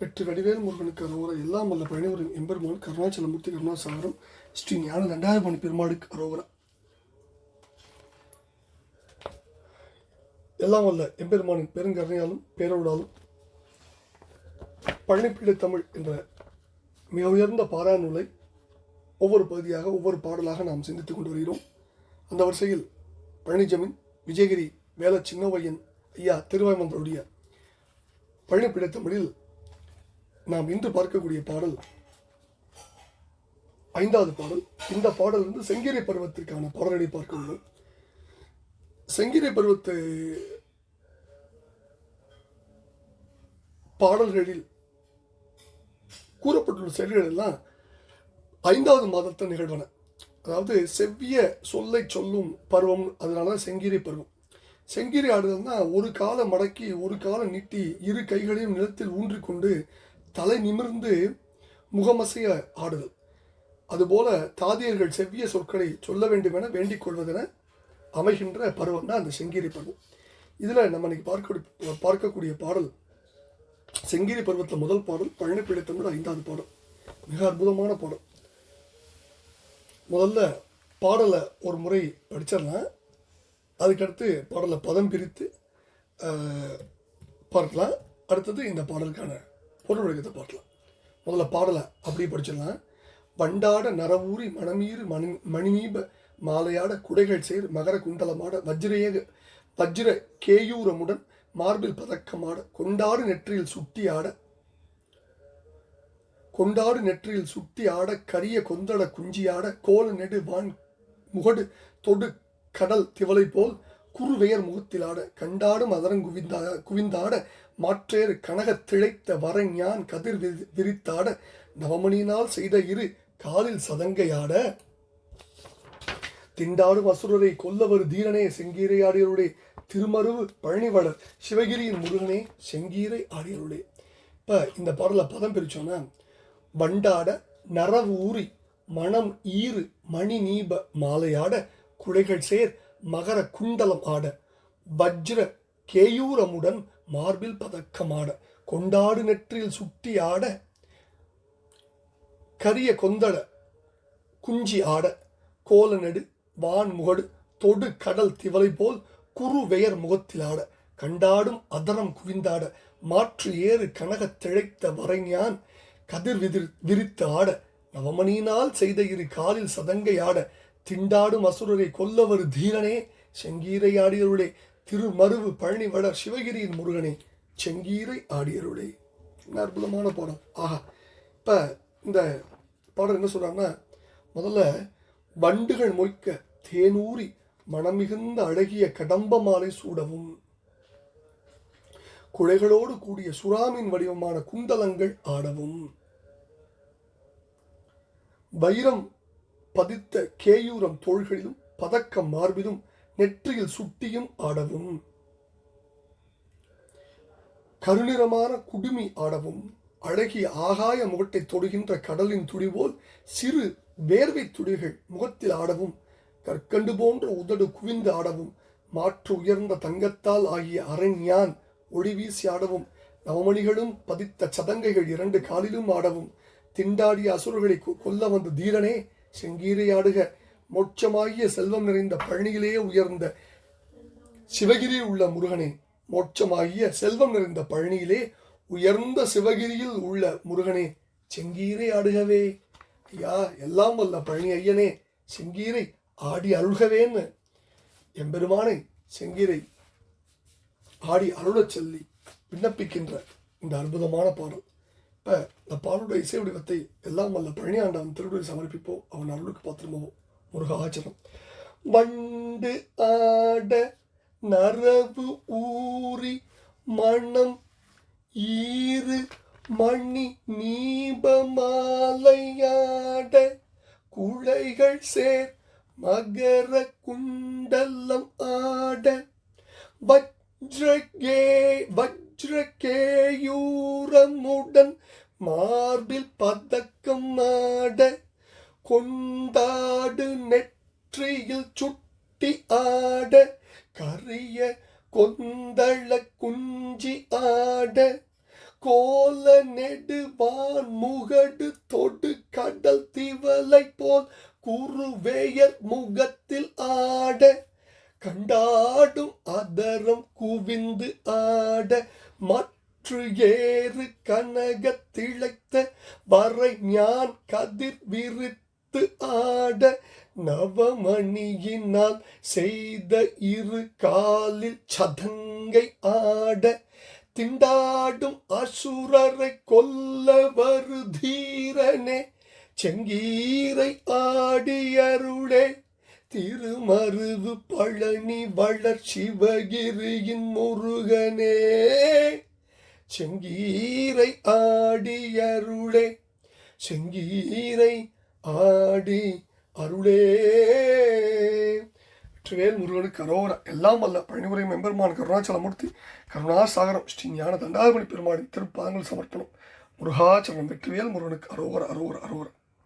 வெற்றி வடிவேல் முருகனுக்கு அரோவர எல்லாம் வல்ல பழனிவரின் எம்பெருமான் கருணாச்சலமூர்த்தி கருணாசாகரம் ஸ்ரீ ஞான ரெண்டாயிரம் பெருமாளுக்கு அரோவர. எல்லாம் வல்ல எம்பெருமானின் பெருங்கருணையாலும் பேரருளாலும் பழனிப்பீடு தமிழ் என்ற மிக உயர்ந்த பாரா நூலை ஒவ்வொரு பகுதியாக ஒவ்வொரு பாடலாக நாம் சிந்தித்துக் கொண்டு வருகிறோம். அந்த வரிசையில் பழனிஜமின் விஜயகிரி வேல சின்னவையன் ஐயா திருவாய்மந்தருடைய பழனிப்பீட தமிழில் நாம் இன்று பார்க்கக்கூடிய பாடல் ஐந்தாவது பாடல். இந்த பாடல் வந்து செங்கிரை பருவத்திற்கான பாடலை பார்க்க உள்ளோம் செங்கிரை பருவத்து பாடல்களில் கூறப்பட்டுள்ள செயல்கள் எல்லாம் ஐந்தாவது மாதத்தில் நிகழ்வன. அதாவது செவ்விய சொல்லை சொல்லும் பருவம் அதனால செங்கிரி பருவம். செங்கிரி ஆடுதல்னா ஒரு காலை மடக்கி ஒரு காலை நீட்டி இரு கைகளையும் நிலத்தில் ஊன்றிக்கொண்டு தலை நிமிர்ந்து முகமசைய ஆடுதல் அதுபோல தாதியர்கள் செவ்விய சொற்களை சொல்ல வேண்டும் என வேண்டிக் கொள்வதென அமைகின்ற பருவம் தான் அந்த செங்கிரி பருவம். இதில் நம்ம இன்னைக்கு பார்க்க பார்க்கக்கூடிய பாடல் செங்கிரி பருவத்தில் முதல் பாடல் பழனி பிழைத்தமிழ் ஐந்தாவது பாடல். மிக அற்புதமான பாடல். முதல்ல பாடலை ஒரு முறை படிச்சிடலாம். அதுக்கடுத்து பாடலை பதம் பிரித்து பார்க்கலாம். அடுத்தது இந்த பாடலுக்கான பொருள் விளக்கத்தை பார்க்கலாம். முதல்ல பாடலை அப்படியே படிச்சிடலாம். வண்டாட நரவூரி மணமீறு மணி மணிமீப மாலையாட குடைகள் சேர் மகர குண்டலமாட வஜ்ரேக வஜ்ர கேயூரமுடன் மார்பில் பதக்கமாட கொண்டாடு நெற்றியில் சுட்டி ஆட கொண்டாடு நெற்றியில் சுட்டி ஆட கரிய கொந்தள குஞ்சியாட கோல நெடு வான் முகடு தொடு கடல் திவலை போல் குறுவெயர் முகத்திலாட கண்டாடும் அதரங் குவிந்தா குவிந்தாட மாற்றேறு கனகத் திளைத்த வரஞான் கதிர் விரி- விரித்தாட நவமணியினால் செய்த இரு காலில் சதங்கையாட. திண்டாடும் அசுரரை கொல்லவர் தீரனே செங்கீரை ஆடியருளே. திருமருவு பழனிவளர் சிவகிரியின் முருகனே செங்கீரை ஆடியருடைய இப்போ இந்த பாடலில் பதம் பிரித்தோன்னா வண்டாட நரவு ஊறி மனம் ஈறு மணி நீப மாலையாட குடைகள் சேர் மகர குண்டலம் ஆட வஜ்ர கேயூரமுடன் மார்பில் பதக்கமாட கொண்டாடு நெற்றில் சுட்டி ஆட கரிய கொந்தள குஞ்சி ஆட கோல நெடு வான் முகடு தொடு கடல் திவலை போல் குறு வெயர் முகத்திலாட கண்டாடும் அதரம் குவிந்தாட மாற்று ஏறு கனகத் திழைத்த வரைஞான் கதிர் விதிர் விரித்து ஆட நவமணியினால் செய்த இரு காலில் சதங்கை ஆட திண்டாடும் அசுரரை கொல்லவர் தீரனே செங்கீரை ஆடியருளே. திருமருவு பழனி வளர் சிவகிரியின் முருகனே செங்கீரை ஆடியருளே. என்ன அற்புதமான பாடம் ஆஹா. இப்போ இந்த பாடம் என்ன சொல்கிறாங்கன்னா முதல்ல வண்டுகள் மொய்க்க தேனூரி மனமிகுந்த அழகிய கடம்ப மாலை சூடவும். குழைகளோடு கூடிய சுறாமின் வடிவமான குண்டலங்கள் ஆடவும். வைரம் பதித்த கேயூரம் தோள்களிலும் பதக்கம் மார்பிலும் நெற்றியில் சுட்டியும் ஆடவும். கருநிறமான குடுமி ஆடவும். அழகிய ஆகாய முகத்தை தொடுகின்ற கடலின் துடிபோல் சிறு வேர்வை துளிகள் முகத்தில் ஆடவும். கற்கண்டு போன்ற உதடு குவிந்து ஆடவும். மாற்று உயர்ந்த தங்கத்தால் ஆகிய அரண்யான் ஒளி வீசி ஆடவும். நவமணிகளும் பதித்த சதங்கைகள் இரண்டு காலிலும் ஆடவும். திண்டாடிய அசுரர்களை கொ- கொல்ல வந்த தீரனே செங்கீரை ஆடுக மோட்சமாகிய செல்வம் நிறைந்த பழனியிலேயே உயர்ந்த சிவகிரியில் உள்ள முருகனே மோட்சமாகிய செல்வம் நிறைந்த பழனியிலே உயர்ந்த சிவகிரியில் உள்ள முருகனே செங்கீரை ஆடுகவே ஐயா எல்லாம் வல்ல பழனி ஐயனே செங்கீரை ஆடி அருள்கவேன்னு. எம்பெருமானை செங்கீரை ஆடி அருளச் சொல்லி விண்ணப்பிக்கின்ற இந்த அற்புதமான பாடல். இப்போ இந்த பாடலுடைய இசை வடிவத்தை எல்லாம் வல்ல பழனி ஆண்டவன் சமர்ப்பிப்போம். அவன் அருளுக்கு பாத்திரமாவோம் முருகாச்சரம் வண்டு ஆட நரவு ஊறி மணம் ஈறு மணி நீபமாலையாட குழைகள் சேர் மகர குண்டலம் ஆட வஜ்ரகே வஜ்ரகேயூ மார்பில் பதக்கம் ஆட கொண்டாடு நெற்றியில் சுட்டி ஆட கரிய கொந்தள குஞ்சி ஆட கோல நெடுவான் முகடு தொடு கடல் திவலை போல் குருவேயர் முகத்தில் ஆட கண்டா கதிர் விரித்து ஆட நவமணியினால் செய்த இரு காலில் சதங்கை ஆட திண்டாடும் அசுரரை கொல்ல வருதீரனே செங்கீரை ஆடியருளே. திருமருது பழனி வளர் சிவகிரியின் முருகனே செங்கீரை ஆடியருளே. செங்கீரை ஆடி அருளே. வெற்றிவேல் முருகனுக்கு கரோரா எல்லாம் அல்ல பழனிபுரை மெம்பெருமான் கருணாச்சலமூர்த்தி கருணாசாகரம் ஸ்ரீ ஞான தண்டாதிபதி பெருமாடி திருப்பாங்கள் சமர்ப்பணம். முருகாச்சலம் வெற்றிவேல் முருகனுக்கு அரோர அரோர அரோர.